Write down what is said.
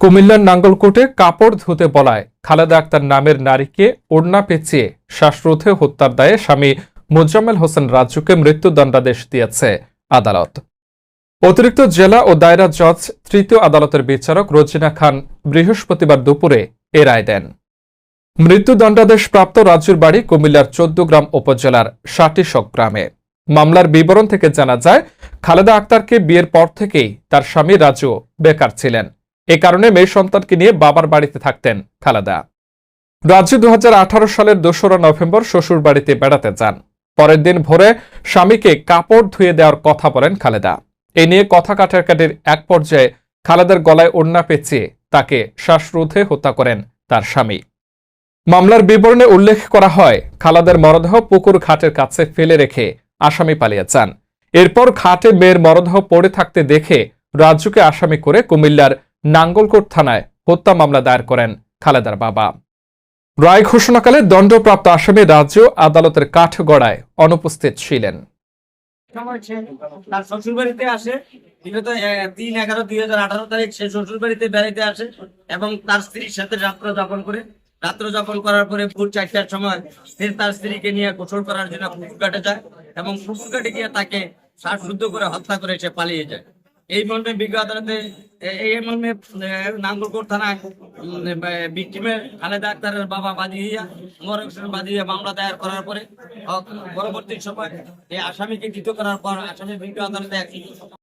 কুমিল্লার নাঙ্গলকোটে কাপড় ধুতে বলায়। খালেদা আক্তার নামের নারীকে ওড়না পেঁচিয়ে শ্বাসরোধে হত্যার দায়ে স্বামী মোজাম্মেল হোসেন রাজুকে মৃত্যুদণ্ডাদেশ দিয়েছে আদালত। অতিরিক্ত জেলা ও দায়রা জজ, তৃতীয় আদালতের বিচারক রোজিনা খান বৃহস্পতিবার দুপুরে এ রায় দেন। মৃত্যুদণ্ডাদেশ প্রাপ্ত রাজুর বাড়ি কুমিল্লার চোদ্দগ্রাম উপজেলার সাটিশক গ্রামে। মামলার বিবরণ থেকে জানা যায়, খালেদা আক্তারকে বিয়ের পর থেকেই তার স্বামী রাজু বেকার ছিলেন। এ কারণে মেয়ে সন্তানকে নিয়ে বাবার বাড়িতে থাকতেন খালেদা। রাজু দু সালের দোসরা নভেম্বর শ্বশুর বাড়িতে বেড়াতে যান। পরের দিন ভোরে স্বামীকে কাপড় ধুয়ে দেওয়ার কথা বলেন খালেদা। এ নিয়ে কথা কাটাকাটির এক পর্যায়ে খালেদার গলায় ওড়না পেঁচিয়ে তাকে শ্বাসরোধে হত্যা করেন তার স্বামী। মামলার বিবরণে উল্লেখ করা হয়, খালাদের মরদেহ পুকুর ঘাটের কাছে ফেলে রেখে আসামি পালিয়ে যান। এরপর ঘাটে মেয়ের মরদেহ পড়ে থাকতে দেখে রাজুকে আসামি করে কুমিল্লার নাঙ্গলকোট থানায় হত্যা মামলা দায়ের করেন খালেদার বাবা। রায় ঘোষণাকালে দণ্ডপ্রাপ্ত আসামি রাজু আদালতের কাঠগড়ায় অনুপস্থিত ছিলেন। এবং তার স্ত্রীর সাথে যাপন করে। করার পরে সময় স্ত্রীকে নিয়ে গোসল করার জন্য কাটে যায় এবং কাটে গিয়ে তাকে শ্বাসরুদ্ধ করে হত্যা করে সে পালিয়ে যায়। এই মর্মে বিজ্ঞ আদালতে এই মর্মে নাঙ্গলকোট থানায় বিক্টিমের খালেদা আক্তারের বাবা বাদিয়া মোর বাদিয়া মামলা দায়ের করার পরে পরবর্তী সময় এই আসামিকে কৃত করার পর আসামি বিজ্ঞ আদালতে